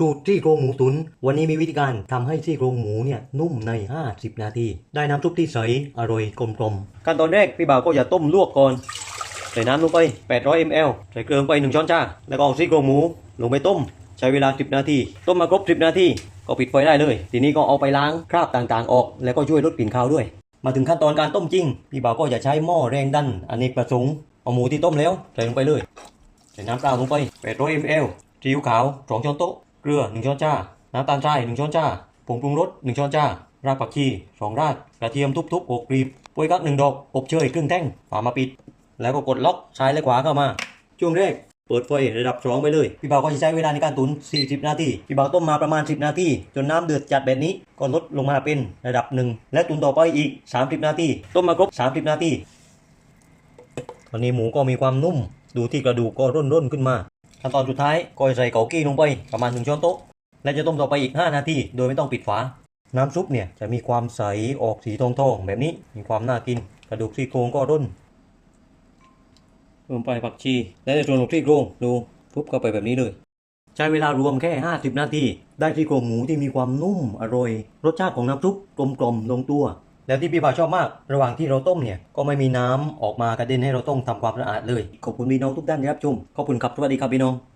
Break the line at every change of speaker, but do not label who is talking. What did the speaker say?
สูตรซี่โครงหมูตุน วันนี้มีวิธีการทำให้ซี่โครงหมูเนี่ยนุ่มใน 50 นาที ได้น้ำซุปที่ใส อร่อยกลมกลมๆ ขั้นตอนแรกพี่บ่าวก็อย่าต้มลวกก่อน ใส่น้ำลงไป 800 ml ใส่เกลือไป 1 ช้อนชา แล้วก็เอาซี่โครงหมูลงไปต้ม ใช้เวลา 10 นาที ต้มมาครบ 10 นาที ก็ปิดไฟได้เลย ทีนี้ก็เอาไปล้างคราบต่างๆ ออก แล้วก็ช่วยลดกลิ่นคาวด้วย มาถึงขั้นตอนการต้มจริง พี่บ่าวก็จะใช้หม้อแรงดันอเนกประสงค์ เอาหมูที่ต้มแล้วใส่ลงไปเลย ใส่น้ำเปล่าลงไป 800 ml ซีอิ๊วขาว 2 ช้อนโต๊ะ เกลือ1ช้อนชา น้ำตาลทราย1ช้อนชา ผงปรุงรส1ช้อนชา รากผักชี2ราก กระเทียมทุบๆอกกรีบโป้ยกัก1ดอก อบเชยครึ่งแท่งฝามาปิด แล้วก็กดล็อกซ้ายและขวาเข้ามา ช่วงแรกเปิดไฟระดับสองไปเลย พี่บ่าวก็จะใช้เวลาในการตุน 40 นาที พี่บ่าวต้มมาประมาณ 10 นาที จนน้ำเดือดจัดแบบนี้ ก็ลดลงมาเป็นระดับหนึ่ง และตุนต่อไปอีก 30 นาที ต้มมาครบ 30 นาที ตอนนี้หมูก็มีความนุ่ม ดูที่กระดูกก็ร่นร่นๆขึ้นมา ขั้นตอนสุดท้ายก็ใส่เกากี้ลงไปประมาณหนึ่งช้อนโต๊ะ และจะต้มต่อไปอีก 5 นาทีโดยไม่ต้องปิดฝา น้ำซุปเนี่ยจะมีความใสออกสีทองทองๆแบบนี้มีความน่ากิน กระดูกซี่โครงก็ร่นลงไปผักชี และในส่วนของซี่โครงดูทุบเข้าไปแบบนี้เลย ใช้เวลารวมแค่ 50 นาที ได้ซี่โครงหมูที่มีความนุ่มอร่อย รสชาติของน้ำซุปกลมกล่อมลงตัว แล้วที่พี่พาชอบมาก ระหว่างที่เราต้มเนี่ย ก็ไม่มีน้ำออกมากระเด็นให้เราต้องทำความสะอาดเลย ขอบคุณพี่น้องทุกท่านที่รับชม ขอบคุณครับสวัสดีครับพี่น้อง